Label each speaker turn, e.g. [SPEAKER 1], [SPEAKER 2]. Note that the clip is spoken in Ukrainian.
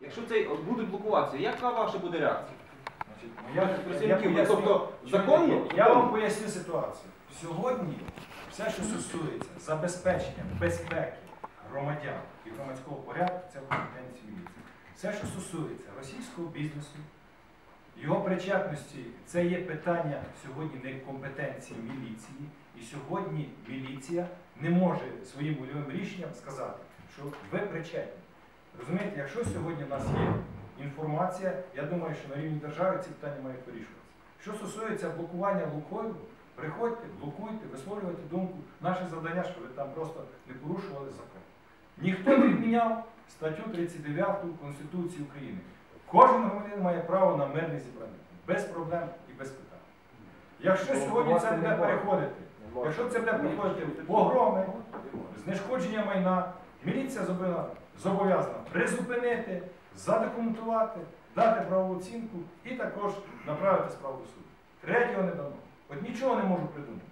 [SPEAKER 1] Якщо це будуть блокуватися, яка ваша буде реакція?
[SPEAKER 2] Я поясню-
[SPEAKER 1] тобто законно?
[SPEAKER 2] Я вам поясню ситуацію. Сьогодні все, що стосується забезпечення безпеки громадян і громадського порядку, це в компетенції міліції. Все, що стосується російського бізнесу, його причетності, це є питання сьогодні не компетенції міліції. І сьогодні міліція не може своїм вольовим рішенням сказати, що ви причетні. Розумієте, якщо сьогодні в нас є інформація, я думаю, що на рівні держави ці питання мають вирішуватися. Що стосується блокування Лукойлу, приходьте, блокуйте, висловлювайте думку. Наше завдання, щоб ви там просто не порушували закон. Ніхто не відміняв статтю 39 Конституції України. Кожен громадянин має право на мирне зібрання. Без проблем і без питань. Якщо сьогодні це буде переходити, якщо це буде переходити погроми, знешкодження майна, міліція зобов'язана- призупинити, задокументувати, дати правову оцінку і також направити справу до суду. Третього не дано. От нічого не можу придумати.